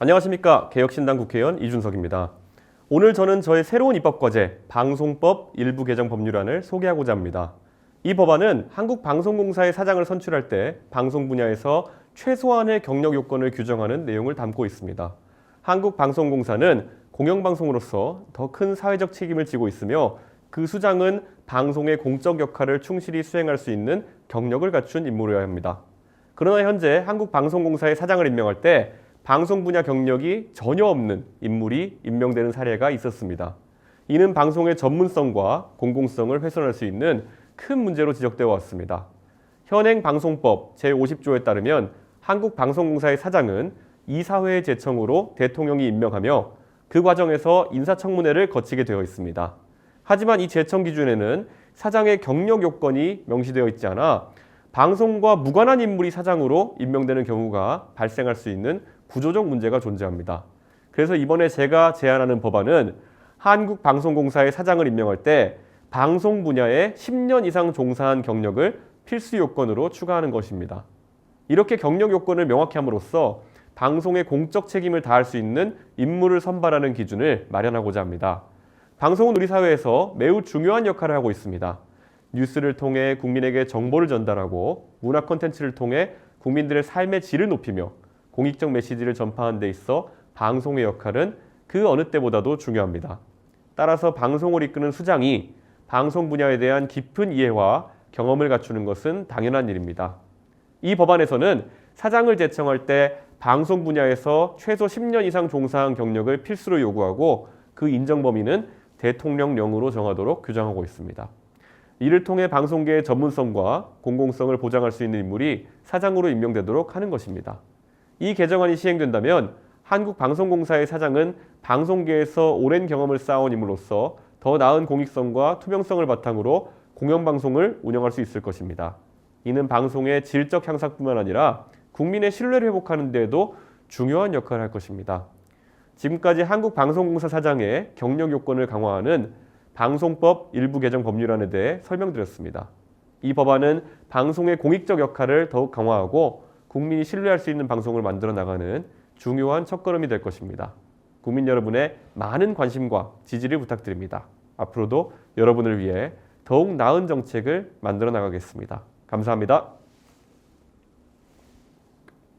안녕하십니까 개혁신당 국회의원 이준석입니다. 오늘 저는 저의 새로운 입법과제 방송법 일부 개정 법률안을 소개하고자 합니다. 이 법안은 한국방송공사의 사장을 선출할 때 방송 분야에서 최소한의 경력 요건을 규정하는 내용을 담고 있습니다. 한국방송공사는 공영방송으로서 더 큰 사회적 책임을 지고 있으며 그 수장은 방송의 공적 역할을 충실히 수행할 수 있는 경력을 갖춘 인물이어야 합니다. 그러나 현재 한국방송공사의 사장을 임명할 때 방송 분야 경력이 전혀 없는 인물이 임명되는 사례가 있었습니다. 이는 방송의 전문성과 공공성을 훼손할 수 있는 큰 문제로 지적되어 왔습니다. 현행 방송법 제50조에 따르면 한국방송공사의 사장은 이사회의 제청으로 대통령이 임명하며 그 과정에서 인사청문회를 거치게 되어 있습니다. 하지만 이 제청 기준에는 사장의 경력 요건이 명시되어 있지 않아 방송과 무관한 인물이 사장으로 임명되는 경우가 발생할 수 있는 구조적 문제가 존재합니다. 그래서 이번에 제가 제안하는 법안은 한국방송공사의 사장을 임명할 때 방송 분야에 10년 이상 종사한 경력을 필수 요건으로 추가하는 것입니다. 이렇게 경력 요건을 명확히 함으로써 방송의 공적 책임을 다할 수 있는 인물을 선발하는 기준을 마련하고자 합니다. 방송은 우리 사회에서 매우 중요한 역할을 하고 있습니다. 뉴스를 통해 국민에게 정보를 전달하고 문화 콘텐츠를 통해 국민들의 삶의 질을 높이며 공익적 메시지를 전파하는 데 있어 방송의 역할은 그 어느 때보다도 중요합니다. 따라서 방송을 이끄는 수장이 방송 분야에 대한 깊은 이해와 경험을 갖추는 것은 당연한 일입니다. 이 법안에서는 사장을 제청할 때 방송 분야에서 최소 10년 이상 종사한 경력을 필수로 요구하고 그 인정 범위는 대통령령으로 정하도록 규정하고 있습니다. 이를 통해 방송계의 전문성과 공공성을 보장할 수 있는 인물이 사장으로 임명되도록 하는 것입니다. 이 개정안이 시행된다면 한국방송공사의 사장은 방송계에서 오랜 경험을 쌓아온 인물로서 더 나은 공익성과 투명성을 바탕으로 공영방송을 운영할 수 있을 것입니다. 이는 방송의 질적 향상뿐만 아니라 국민의 신뢰를 회복하는 데에도 중요한 역할을 할 것입니다. 지금까지 한국방송공사 사장의 경력 요건을 강화하는 방송법 일부 개정 법률안에 대해 설명드렸습니다. 이 법안은 방송의 공익적 역할을 더욱 강화하고 국민이 신뢰할 수 있는 방송을 만들어 나가는 중요한 첫걸음이 될 것입니다. 국민 여러분의 많은 관심과 지지를 부탁드립니다. 앞으로도 여러분을 위해 더욱 나은 정책을 만들어 나가겠습니다. 감사합니다.